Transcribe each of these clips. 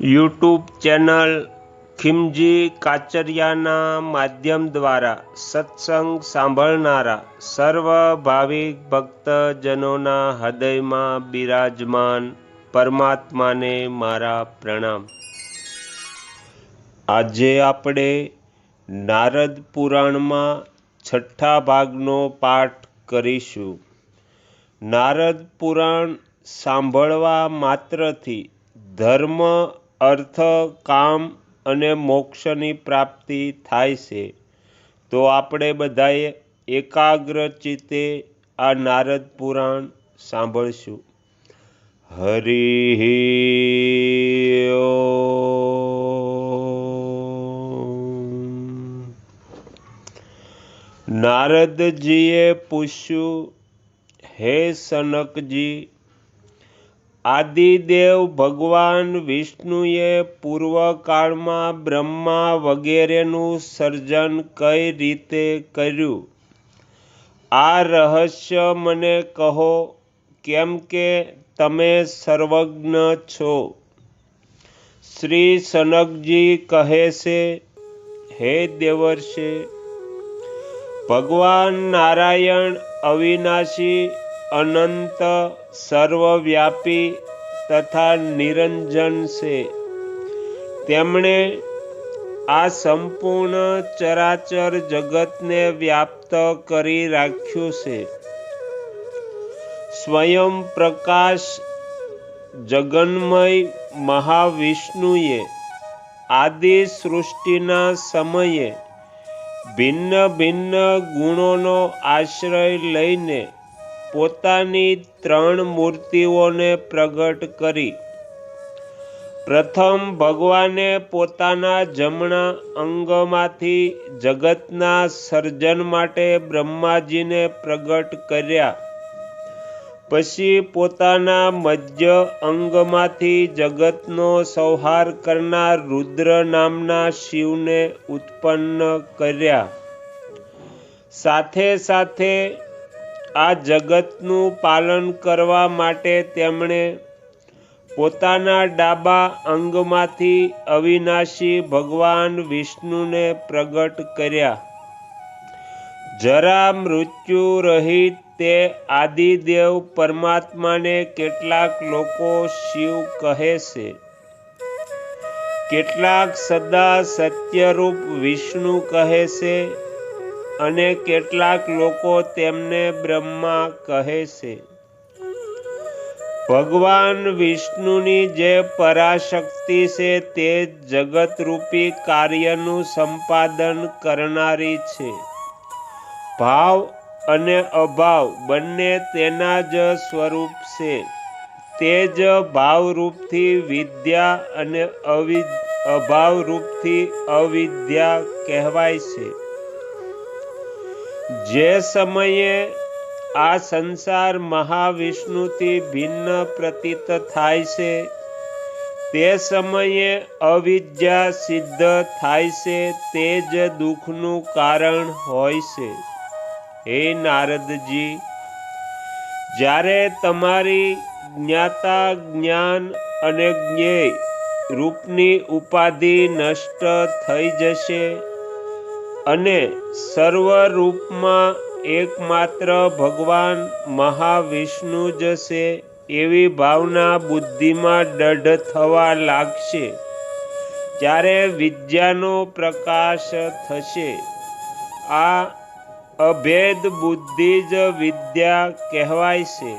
YouTube channel ખિમજી કાચરિયાના માધ્યમ દ્વારા સત્સંગ સાંભળનારા સર્વ ભાવિક ભક્તજનોના હૃદયમાં બિરાજમાન પરમાત્માને મારા પ્રણામ. આજે આપણે નારદ પુરાણમાં છઠ્ઠા ભાગનો પાઠ કરીશું. નારદ પુરાણ સાંભળવા માત્રથી ધર્મ અર્થ, કામ અને મોક્ષની પ્રાપ્તિ થાય છે. તો આપણે બધાએ એકાગ્ર ચિત્તે આ નારદ પુરાણ સાંભળશું. હરિ નારદજીએ પૂછ્યું, હે સનકજી આદિદેવ ભગવાન વિષ્ણુએ પૂર્વકાળમાં બ્રહ્મા વગેરેનું સર્જન કઈ રીતે કર્યું? આ રહસ્ય મને કહો, કેમ કે તમે સર્વજ્ઞ છો? શ્રી સનકજી કહે છે, હે દેવર્ષે, ભગવાન નારાયણ અવિનાશી અનંત સર્વવ્યાપી તથા નિરંજન છે. તેમણે આ સંપૂર્ણ ચરાચર જગતને વ્યાપ્ત કરી રાખ્યું છે. સ્વયં પ્રકાશ જગન્મય મહાવિષ્ણુએ આદિ સૃષ્ટિના સમયે ભિન્ન ભિન્ન ગુણોનો આશ્રય લઈને પોતાની ત્રણ મૂર્તિઓને પ્રગટ કરી. પ્રથમ, ભગવાને પોતાના જમણા અંગમાંથી જગતના સર્જન માટે બ્રહ્માજીને પ્રગટ કર્યા. પછી પોતાના મધ્ય અંગમાંથી જગતનો સંહાર કરનાર રુદ્ર નામના શિવને ઉત્પન્ન કર્યા. સાથે સાથે આ જગતનું પાલન કરવા માટે તેમણે પોતાના ડાબા અંગમાંથી અવિનાશી ભગવાન વિષ્ણુને પ્રગટ કર્યા. જરા મૃત્યુ રહિત તે આદિદેવ પરમાત્માને કેટલાક લોકો શિવ કહે છે. કેટલાક સદા સત્યરૂપ વિષ્ણુ કહે છે. અને કેટલાક લોકો તેમને બ્રહ્મા કહે છે. ભગવાન વિષ્ણુની જે પરાશક્તિ છે તે જગતરૂપી કાર્યનું સંપાદન કરનારી છે. ભાવ અને અભાવ બંને તેના જ સ્વરૂપ છે. તે જ ભાવરૂપથી વિદ્યા અને અવિ, અભાવરૂપથી અવિદ્યા કહેવાય છે. જે સમયે આ સંસાર મહાવિષ્ણુથી ભિન્ન પ્રતીત થાય છે, તે સમયે અવિદ્યા સિદ્ધ થાય છે, તે જ દુઃખનું કારણ હોય છે. હે નારદજી, જ્યારે તમારી જ્ઞાતા જ્ઞાન અને જ્ઞેય રૂપની ઉપાધિ નષ્ટ થઈ જશે અને સર્વરૂપમાં એકમાત્ર ભગવાન મહાવિષ્ણુ જ છે એવી ભાવના બુદ્ધિમાં દઢ થવા લાગશે. જ્યારે વિદ્યાનો પ્રકાશ થશે, આ અભેદ બુદ્ધિ જ વિદ્યા કહેવાય છે.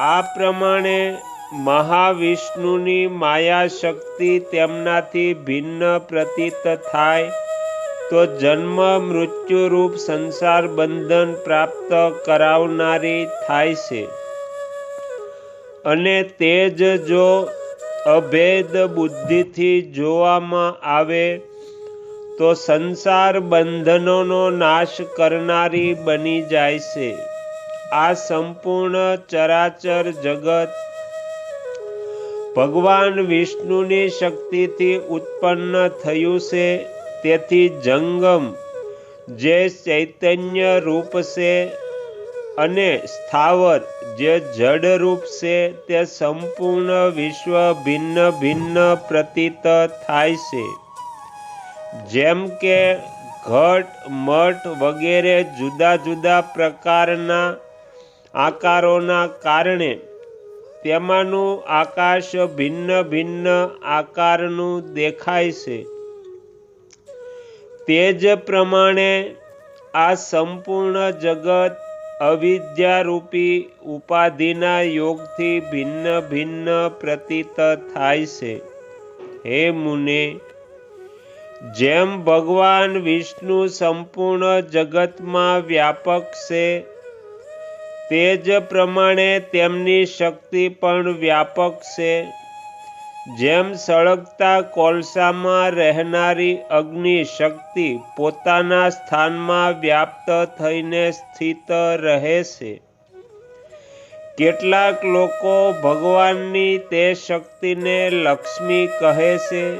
આ પ્રમાણે મહાવિષ્ણુની માયા શક્તિ તેમનાથી ભિન્ન પ્રતીત થાય તો જન્મ મૃત્યુરૂપ સંસાર બંધન પ્રાપ્ત કરાવનારી થાય છે. અને તે જ જો અભેદ બુદ્ધિથી જોવામાં આવે, તો સંસાર બંધનોનો નાશ કરનારી બની જાય છે. આ સંપૂર્ણ ચરાચર જગત ભગવાન વિષ્ણુની શક્તિથી ઉત્પન્ન થયું છે. તેથી જંગમ, જે ચૈતન્ય રૂપ છે અને સ્થાવર, જે જડરૂપ છે, તે સંપૂર્ણ વિશ્વ ભિન્ન ભિન્ન પ્રતીત થાય છે. જેમ કે ઘટ, મઠ વગેરે જુદા જુદા પ્રકારના આકારોના કારણે તેમાંનું આકાશ ભિન્ન ભિન્ન આકારનું દેખાય છે. તે જ પ્રમાણે આ સંપૂર્ણ જગત અવિદ્યારૂપી ઉપાધિના યોગથી ભિન્ન ભિન્ન પ્રતીત થાય છે. હે મુને, જેમ ભગવાન વિષ્ણુ સંપૂર્ણ જગતમાં વ્યાપક છે, તે જ પ્રમાણે તેમની શક્તિ પણ વ્યાપક છે. જેમ સળગતા કોલસામાં રહેનારી અગ્નિ શક્તિ પોતાના સ્થાનમાં વ્યાપ્ત થઈને સ્થિત રહે છે. કેટલાક લોકો ભગવાનની તે શક્તિને લક્ષ્મી કહે છે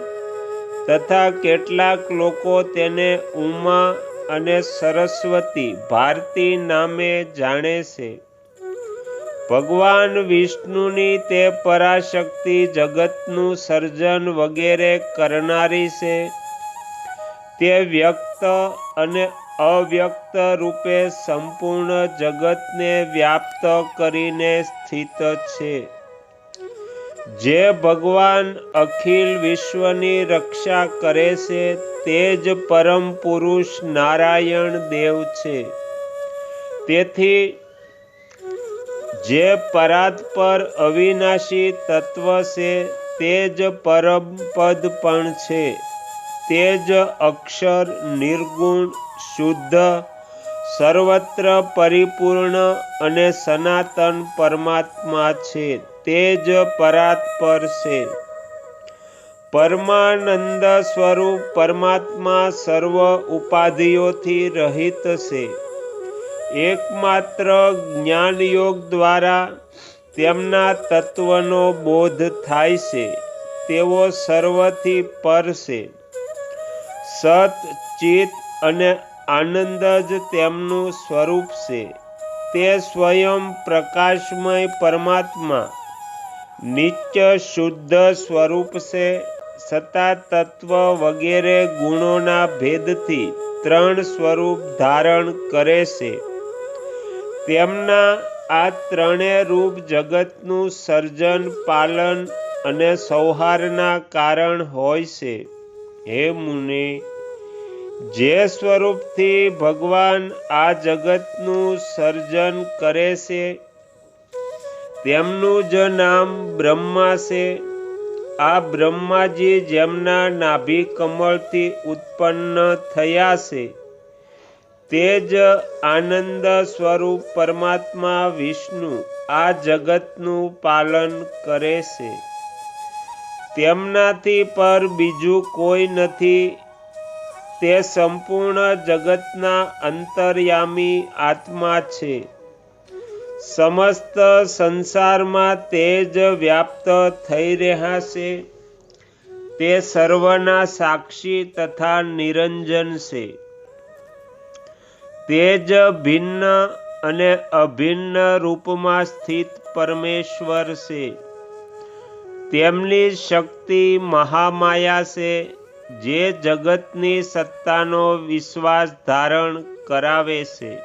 તથા કેટલાક લોકો તેને ઉમા અને સરસ્વતી ભારતી નામે જાણે છે. ભગવાન વિષ્ણુની તે પરાશક્તિ જગતનું સર્જન વગેરે કરનારી છે. તે વ્યક્ત અને અવ્યક્ત રૂપે સંપૂર્ણ જગતને વ્યાપ્ત કરીને સ્થિત છે. જે ભગવાન અખિલ વિશ્વની રક્ષા કરે છે, તે જ પરમ પુરુષ નારાયણ દેવ છે. તેથી જે પરાત્પર અવિનાશી તત્વ છે, તે જ પરમ પદ પણ છે. તે જ અક્ષર નિર્ગુણ, શુદ્ધ, સર્વત્ર પરિપૂર્ણ અને સનાતન પરમાત્મા છે, તે જ પરાત્પર છે. પરમાનંદ સ્વરૂપ પરમાત્મા સર્વ ઉપાધિઓથી રહિત છે. એકમાત્ર જ્ઞાનયોગ દ્વારા તેમના તત્વનો બોધ થાય છે, તેઓ સર્વથી પર છે. સત ચિત અને આનંદ જ તેમનું સ્વરૂપ છે. તે સ્વયં પ્રકાશમય પરમાત્મા, નિત્ય શુદ્ધ સ્વરૂપ છે સતા તત્વ વગેરે ગુણોના ભેદથી ત્રણ સ્વરૂપ ધારણ કરે છે. તેમના આ ત્રણેય રૂપ જગતનું સર્જન, પાલન અને સૌહારના કારણ હોય છે. હે મુનિ, જે સ્વરૂપથી ભગવાન આ જગતનું સર્જન કરે છે, તેમનું જ નામ બ્રહ્મા છે. આ બ્રહ્માજી જેમના નાભી કમળથી ઉત્પન્ન થયા છે. તે જ આનંદ સ્વરૂપ પરમાત્મા વિષ્ણુ આ જગતનું પાલન કરે છે. તેમનાથી પર બીજું કોઈ નથી. તે સંપૂર્ણ જગતના અંતર્યામી આત્મા છે. સમસ્ત સંસારમાં તે જ વ્યાપ્ત થઈ રહ્યા છે. તે સર્વના સાક્ષી તથા નિરંજન છે. તે જ ભિન્ન અને અભિન્ન રૂપમાં સ્થિત પરમેશ્વર છે. તેમની શક્તિ મહામાયા છે, જે જગતની સત્તાનો વિશ્વાસ ધારણ કરાવે છે.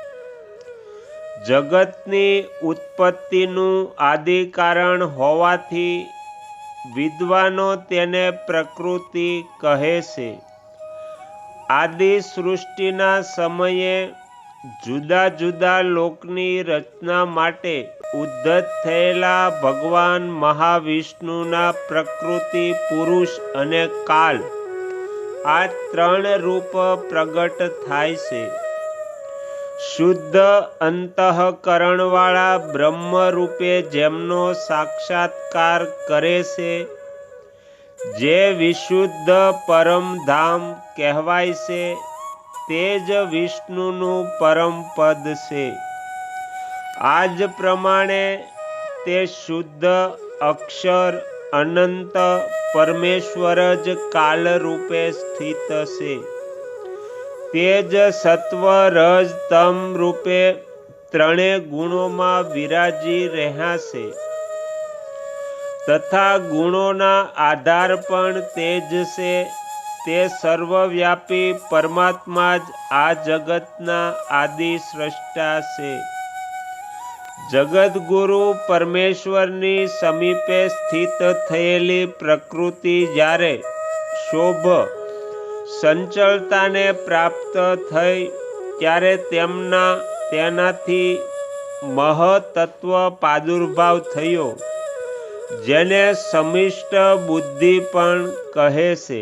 જગતની ઉત્પત્તિનું આદિ કારણ હોવાથી વિદ્વાનો તેને પ્રકૃતિ કહે છે. આદિ સૃષ્ટિના સમયે જુદા જુદા લોકની રચના માટે ઉદ્ધત થયેલા ભગવાન મહાવિષ્ણુના પ્રકૃતિ, પુરુષ અને કાલ. આ ત્રણ રૂપ પ્રગટ થાય છે. શુદ્ધ અંતઃકરણવાળા બ્રહ્મ રૂપે જેમનો સાક્ષાત્કાર કરે છે, જે વિશુદ્ધ પરમધામ કહેવાય છે તે જ વિષ્ણુનું પરમ પદ છે. આ જ પ્રમાણે તે શુદ્ધ, અક્ષર, અનંત, પરમેશ્વર જ કાલ રૂપે સ્થિત છે. તે જ સત્વ, રજ, તમ રૂપે ત્રણે ગુણોમાં વિરાજી રહ્યા છે. તથા ગુણોના આધાર પણ તે જ છે. તે સર્વવ્યાપી પરમાત્મા જ આ જગતના આદિ સ્રષ્ટા છે. જગદગુરુ પરમેશ્વરની સમીપે સ્થિત થયેલી પ્રકૃતિ જ્યારે શોભ સંચળતાને પ્રાપ્ત થઈ, ત્યારે તેમના તેનાથી મહતત્વ પ્રાદુર્ભાવ થયો, જેને સમિષ્ટ બુદ્ધિ પણ કહે છે.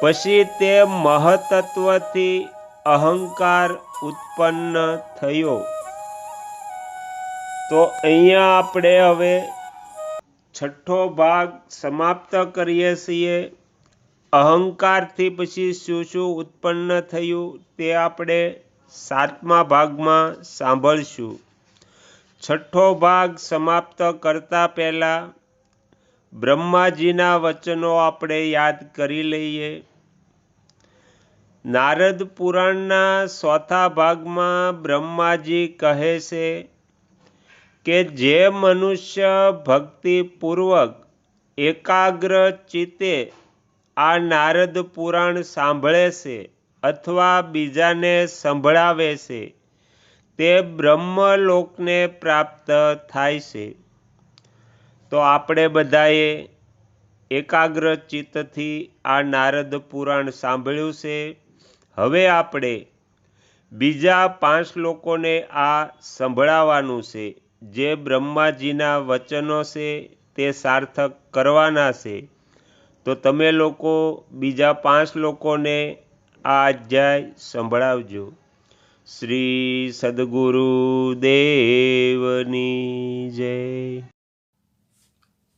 પછી તે મહતત્વથી અહંકાર ઉત્પન્ન થયો. તો અહીંયા આપણે હવે છઠ્ઠો ભાગ સમાપ્ત કરીએ છીએ. અહંકારથી પછી શું શું ઉત્પન્ન થયું તે આપણે સાતમા ભાગમાં સાંભળશું. છઠ્ઠો ભાગ સમાપ્ત કરતા પહેલા બ્રહ્માજીના વચનો આપણે યાદ કરી લઈએ. નારદ પુરાણના ચોથા ભાગમાં બ્રહ્માજી કહે છે કે જે મનુષ્ય ભક્તિપૂર્વક એકાગ્ર ચિત્તે આ નારદ પુરાણ સાંભળે છે અથવા બીજાને સંભળાવે છે, તે બ્રહ્મલોકને પ્રાપ્ત થાય છે. તો આપણે બધાએ એકાગ્ર ચિત્તથી આ નારદ પુરાણ સાંભળ્યું છે. હવે આપણે બીજા પાંચ લોકોને આ સંભળાવવાનું છે. જે બ્રહ્માજીના વચનો છે તે સાર્થક કરવાના છે. તો તમે લોકો બીજા પાંચ લોકોને આ અધ્યાય સંભળાવજો. શ્રી સદગુરુ દેવની જય.